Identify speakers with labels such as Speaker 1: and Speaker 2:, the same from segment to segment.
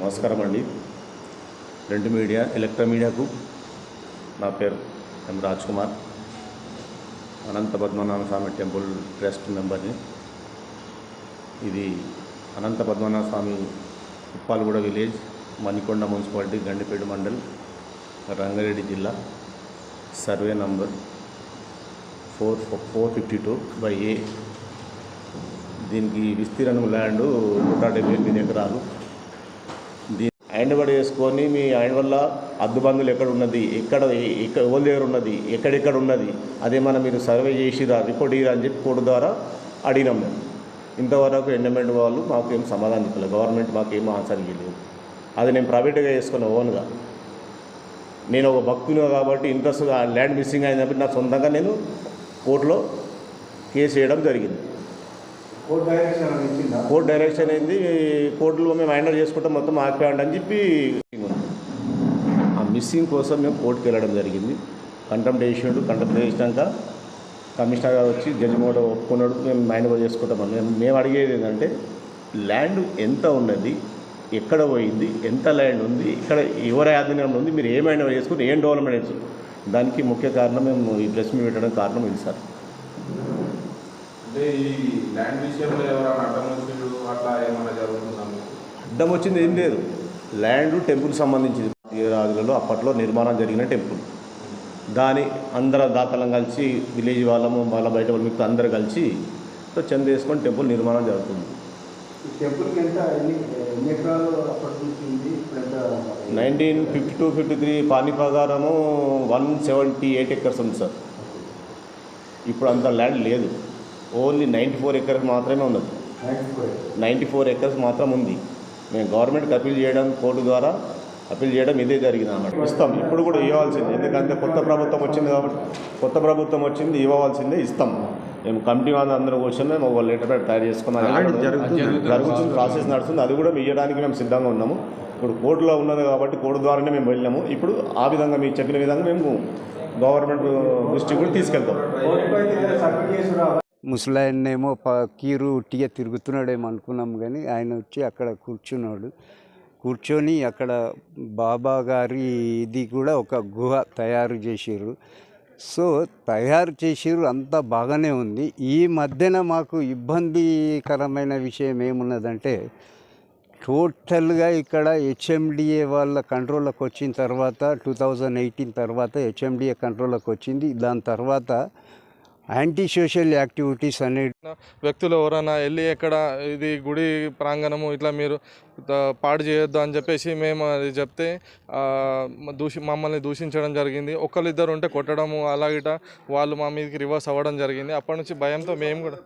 Speaker 1: నమస్కారం అండి. Print media ఎలక్ట్రా మీడియాకు నా పేరు M Raj Kumar Anantha Padmanabha Swamy temple trust మెంబర్ని. ఇది అనంత పద్మనాభ స్వామి ఉప్పాలగూడ విలేజ్ మణికొండ మున్సిపాలిటీ గండిపేట మండల్ రంగారెడ్డి జిల్లా. Survey number four four fifty two by A. దీనికి విస్తీర్ణం ల్యాండ్ నూట డెబ్బై ఎనిమిది ఎకరాలు. దీని వేసుకొని మీ ఆయన వల్ల అద్దుబందులు ఎక్కడ ఉన్నది? ఎక్కడ ఎక్కడ ఎవరి దగ్గర ఉన్నది? ఎక్కడెక్కడ ఉన్నది? అదేమన్నా మీరు సర్వే చేసిరా రిపోర్ట్ ఇరా అని చెప్పి కోర్టు ద్వారా అడిగినాం మేము. ఇంతవరకు ఎండమెంట్ వాళ్ళు మాకు ఏం సమాధానం చెప్పలేదు. గవర్నమెంట్ మాకు ఏం ఆన్సర్ ఇవ్వలేదు. అది నేను ప్రైవేట్గా చేసుకున్న ఓన్గా. నేను ఒక భక్తుని కాబట్టి ఇంట్రెస్ట్ ల్యాండ్ మిస్సింగ్ అయినప్పుడు నా సొంతంగా నేను కోర్టులో కేసు వేయడం జరిగింది.
Speaker 2: కోర్టు డైరెక్షన్ ఏమైనా
Speaker 1: డైరెక్షన్ అయింది కోర్టులో మేము హ్యాండిల్ చేసుకుంటాం మొత్తం ఆపేయండి అని చెప్పి ఆ మిస్సింగ్ కోసం మేము కోర్టుకి వెళ్ళడం జరిగింది. కంటెంప్ట్ చేసిండు కంటెంప్ట్ చేసినాక కమిషనర్ గారు వచ్చి జడ్జి కూడా ఒప్పుకున్నాడు మేము మైండ్ ఓవర్ చేసుకుంటాం మేము మేము అడిగేది ఏంటంటే ల్యాండ్ ఎంత ఉన్నది ఎక్కడ పోయింది ఎంత ల్యాండ్ ఉంది ఇక్కడ ఎవరి ఆధీనంలో ఉంది మీరు ఏమైనా చేసుకుని ఏం డెవలప్మెంట్ చేసుకుని దానికి ముఖ్య కారణం మేము ఈ ప్రెస్ మీట్ పెట్టడం కారణం ఇది సార్.
Speaker 3: అంటే ఈ ల్యాండ్ విషయంలో ఎవరైనా అడ్డం వచ్చిండు అట్లా ఏమైనా జరుగుతుందా మీకు?
Speaker 1: అడ్డం వచ్చింది ఏం లేదు. ల్యాండ్ టెంపుల్ సంబంధించింది రాజులలో అప్పట్లో నిర్మాణం జరిగిన టెంపుల్ దాని అందరు దాతలం కలిసి విలేజ్ వాళ్ళము వాళ్ళ బయట వాళ్ళు మీకు అందరు కలిసి సో చంద వేసుకొని టెంపుల్ నిర్మాణం జరుగుతుంది.
Speaker 2: ఈ టెంపుల్కి ఎంత ఎన్ని ఎన్ని ఎకరాలు అప్పటి నుంచి ఉంది ఇప్పుడు ఎంత
Speaker 1: nineteen fifty two fifty three పాని ప్రకారము వన్ సెవెంటీ ఎయిట్ ఎకర్స్ ఉంది సార్. ఇప్పుడు అంత ల్యాండ్ లేదు. ఓన్లీ నైంటీ ఫోర్ ఎకర్స్ మాత్రమే ఉన్నది.
Speaker 2: Ninety four
Speaker 1: ninety four acres మాత్రం ఉంది. మేము గవర్నమెంట్కి అప్పీల్ చేయడం కోర్టు ద్వారా అప్పీల్ చేయడం ఇదే జరిగింది అన్నమాట. ఇస్తాం. ఇప్పుడు కూడా ఇవ్వాల్సిందే. ఎందుకంటే కొత్త ప్రభుత్వం వచ్చింది కాబట్టి కొత్త ప్రభుత్వం వచ్చింది ఇవ్వాల్సిందే ఇస్తాం. మేము కమిటీ వాళ్ళు అందరూ కూర్చొని మేము ఒక లెటర్ ప్యాడ్ తయారు చేసుకున్నాం. జరుగుతుంది. ప్రాసెస్ నడుస్తుంది. అది కూడా మేము ఇవ్వడానికి మేము సిద్ధంగా ఉన్నాము. ఇప్పుడు కోర్టులో ఉన్నది కాబట్టి కోర్టు ద్వారానే మేము వెళ్ళాము. ఇప్పుడు ఆ విధంగా మీకు చెప్పిన విధంగా మేము గవర్నమెంట్ దృష్టికి కూడా తీసుకెళ్తాం.
Speaker 4: ముసలాయన్నేమో ప కీరు ఉట్టిగా తిరుగుతున్నాడేమో అనుకున్నాం కానీ ఆయన వచ్చి అక్కడ కూర్చున్నాడు. కూర్చొని అక్కడ బాబా గారి ఇది కూడా ఒక గుహ తయారు చేసిర్రు. సో తయారు చేసిర్రు అంతా బాగానే ఉంది. ఈ మధ్యన మాకు ఇబ్బందికరమైన విషయం ఏమున్నదంటే టోటల్గా ఇక్కడ హెచ్ఎండిఏ వాళ్ళ కంట్రోల్లోకి వచ్చిన తర్వాత టూ థౌజండ్ ఎయిటీన్ తర్వాత హెచ్ఎండిఏ కంట్రోల్లోకి వచ్చింది. దాని తర్వాత యాంటీ సోషల్ యాక్టివిటీస్ అనేది
Speaker 5: వ్యక్తులు ఎవరైనా వెళ్ళి ఎక్కడ ఇది గుడి ప్రాంగణము ఇట్లా మీరు పాడు చేయొద్దు అని చెప్పేసి మేము అది చెప్తే దూషి మమ్మల్ని దూషించడం జరిగింది. ఒకళ్ళిద్దరు ఉంటే కొట్టడము అలాగిట వాళ్ళు మా మీదకి రివర్స్ అవ్వడం జరిగింది. అప్పటి నుంచి భయంతో మేము కూడా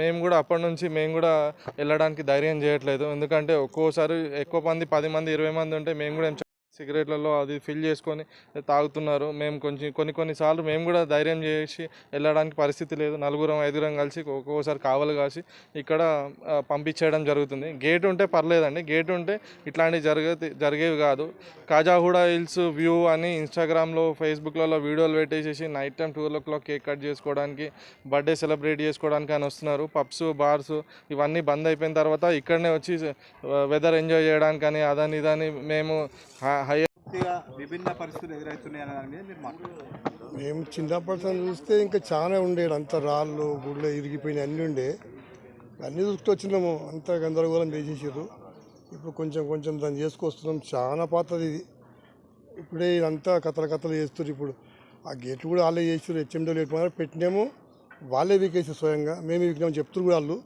Speaker 5: మేము కూడా అప్పటి నుంచి మేము కూడా వెళ్ళడానికి ధైర్యం చేయట్లేదు. ఎందుకంటే ఒక్కోసారి ఎక్కువ మంది పది మంది ఇరవై మంది ఉంటే మేము కూడా సిగరెట్లలో అది ఫిల్ చేసుకొని తాగుతున్నారు. మేము కొంచెం కొన్ని కొన్నిసార్లు మేము కూడా ధైర్యం చేసి వెళ్ళడానికి పరిస్థితి లేదు. నలుగురం ఐదుగురం కలిసి ఒక్కొక్కసారి కావలు కాసి ఇక్కడ పంపించేయడం జరుగుతుంది. గేట్ ఉంటే పర్లేదండి. గేట్ ఉంటే ఇట్లాంటివి జరిగే జరిగేవి కాదు. కాజాహుడా హిల్స్ వ్యూ అని ఇన్స్టాగ్రామ్లో ఫేస్బుక్లలో వీడియోలు పెట్టేసేసి night time two o'clock cake cut చేసుకోవడానికి బర్త్డే సెలబ్రేట్ చేసుకోవడానికి అని వస్తున్నారు. పబ్స్ బార్స్ ఇవన్నీ బంద్ అయిపోయిన తర్వాత ఇక్కడనే వచ్చి వెదర్ ఎంజాయ్ చేయడానికి అని అదని ఇదని మేము
Speaker 6: పూర్తిగా విభిన్న పరిస్థితులు ఎదురవుతున్నాయి అనే దాని మీద మీరు
Speaker 7: మేము చిన్నప్పటి చూస్తే ఇంకా చాలా ఉండేది అంత రాళ్ళు గుళ్ళు ఇరిగిపోయినాయి అన్నీ ఉండే. అన్నీ వచ్చినాము అంత గందరగోళం చేసేసారు ఇప్పుడు కొంచెం కొంచెం దాన్ని చేసుకొస్తున్నాం చాలా పాతది ఇది. ఇప్పుడే ఇదంతా కథలు కథలు చేస్తారు ఇప్పుడు. ఆ గేట్లు కూడా వాళ్ళే చేస్తారు గేట్ మాత్రం పెట్టినాము. వాళ్ళే వీకేసి స్వయంగా మేము వీకినాము చెప్తున్నారు కూడా వాళ్ళు.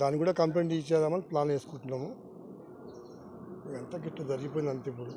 Speaker 7: దాన్ని కూడా కంప్లైంట్ ఇచ్చేద్దామని ప్లాన్ వేసుకుంటున్నాము. ఇదంతా గిట్ట జరిగిపోయింది అంతే ఇప్పుడు.